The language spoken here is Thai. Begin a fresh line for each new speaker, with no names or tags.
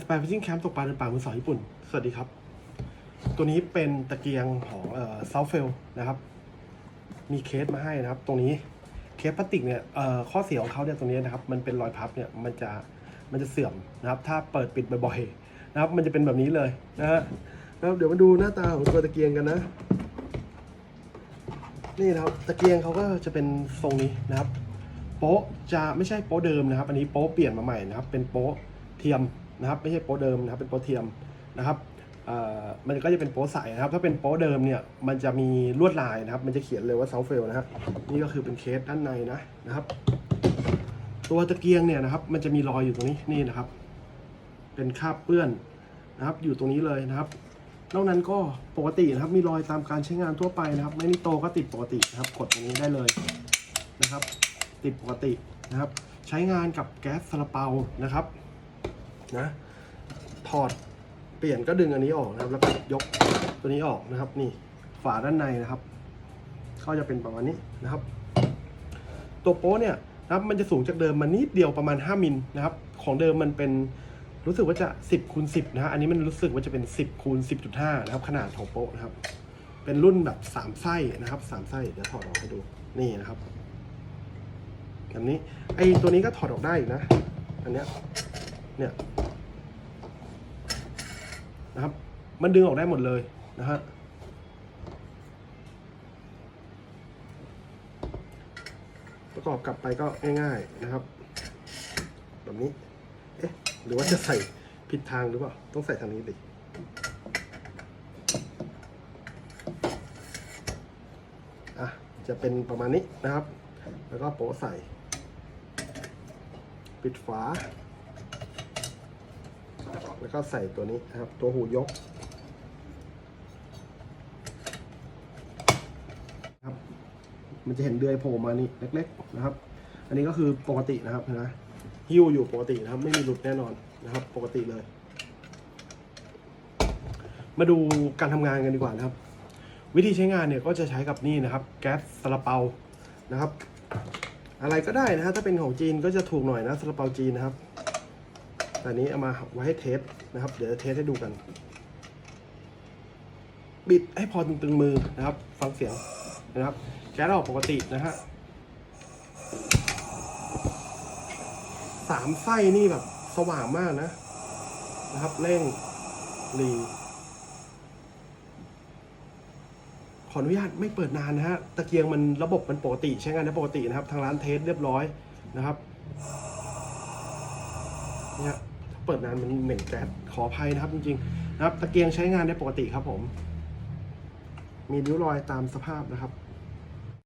88 Fishing Camp ตกปลาเดินป่ามือสองญี่ปุ่น สวัสดีครับ ตัวนี้เป็นตะเกียงของเอ่อ South f e l นะครับ มีเคสมาให้นะครับ ตรงนี้เคสพลาสติกเนี่ยเอ่อข้อเสียของเขาเนี่ยตรงนี้นะครับ มันเป็นรอยพับเนี่ย มันจะ มันจะเสื่อมนะครับ ถ้าเปิดปิดบ่อยๆนะครับ มันจะเป็นแบบนี้เลยนะฮะแล้วเดี๋ยวมาดูหน้าตาของตัวตะเกียงกันนะ นี่นะครับ ตะเกียงเขาก็จะเป็นทรงนี้นะครับ โป๊ะจะไม่ใช่โป๊ะเดิมนะครับ อันนี้โป๊ะเปลี่ยนมาใหม่นะครับ เป็นโป๊ะเทียม นะครับไม่ใช่โป๊ะเดิมนะครับเป็นโป๊ะเทียมนะครับมันก็จะเป็นโป๊ะใสนะครับ ถ้าเป็นโป๊ะเดิมเนี่ยมันจะมีลวดลายนะครับ มันจะเขียนเลยว่าเซาเฟลนะฮะนี่ก็คือเป็นเคสด้านในนะนะครับ ตัวตะเกียงเนี่ยนะครับ มันจะมีรอยอยู่ตรงนี้นี่นะครับ เป็นคราบเปื้อนนะครับ อยู่ตรงนี้เลยนะครับ นอกนั้นก็ปกตินะครับ มีรอยตามการใช้งานทั่วไปนะครับ ไม่นิโตก็ติดปกตินะครับ กดตรงนี้ได้เลยนะครับ ติดปกตินะครับ ใช้งานกับแก๊สซาลาเปานะครับ นะถอดเปลี่ยนก็ดึงอันนี้ออกนะครับ แล้วก็ยกตัวนี้ออกนะครับ นี่ฝาด้านในนะครับ ก็จะเป็นประมาณนี้นะครับ ตัวโป๊เนี่ยนะครับมันจะสูงจากเดิมมานิดเดียวประมาณ 5มิลนะครับ ของเดิมมันเป็นรู้สึกว่าจะ 10คูณ10 นะฮะ อันนี้มันรู้สึกว่าจะเป็น 10คูณ10.5 นะครับ ขนาดของโป๊ะนะครับ เป็นรุ่นแบบ 3 ไส้นะครับ 3 ไส้ เดี๋ยวถอดออกให้ดู นี่นะครับ แบบนี้ ไอ้ตัวนี้ก็ถอดออกได้นะ อันเนี้ย เนี่ยนะครับ มันดึงออกได้หมดเลยนะฮะประกอบกลับไปก็ง่ายๆนะครับ แบบนี้ เอ๊ะ หรือว่าจะใส่ผิดทางหรือเปล่า ต้องใส่ทางนี้ดิอะ จะเป็นประมาณนี้นะครับ แล้วก็โป๊ะใส่ ปิดฝา แล้วก็ใส่ตัวนี้นะครับ ตัวหูยกครับมันจะเห็นเดือยโผล่มานี่เล็ก ๆ นะครับ อันนี้ก็คือปกตินะครับนะหิ้วอยู่ปกตินะครับ ไม่มีหลุดแน่นอนนะครับ ปกติเลย มาดูการทำงานกันดีกว่านะครับ วิธีใช้งานเนี่ยก็จะใช้กับนี่นะครับ แก๊สซาลาเปานะครับ อะไรก็ได้นะฮะถ้าเป็นของจีนก็จะถูกหน่อยนะซาลาเปาจีนนะครับ แต่อันนี้เอามาไว้ให้เทสนะครับ เดี๋ยวจะเทสให้ดูกัน บิดให้พอตึงๆมือนะครับ ฟังเสียงนะครับแก๊สออกปกตินะฮะสามไส้นี่แบบสว่างมากนะ นะครับ เร่งรีขออนุญาตไม่เปิดนานนะฮะ ตะเกียงมันระบบมันปกติใช้งานได้ปกตินะครับ ทางร้านเทสเรียบร้อยนะครับ เนี่ย เปิดนานมันเหม็นแก๊สขออภัยนะครับจริงๆนะครับ ตะเกียงใช้งานได้ปกติครับผม มีริ้วรอยตามสภาพนะครับ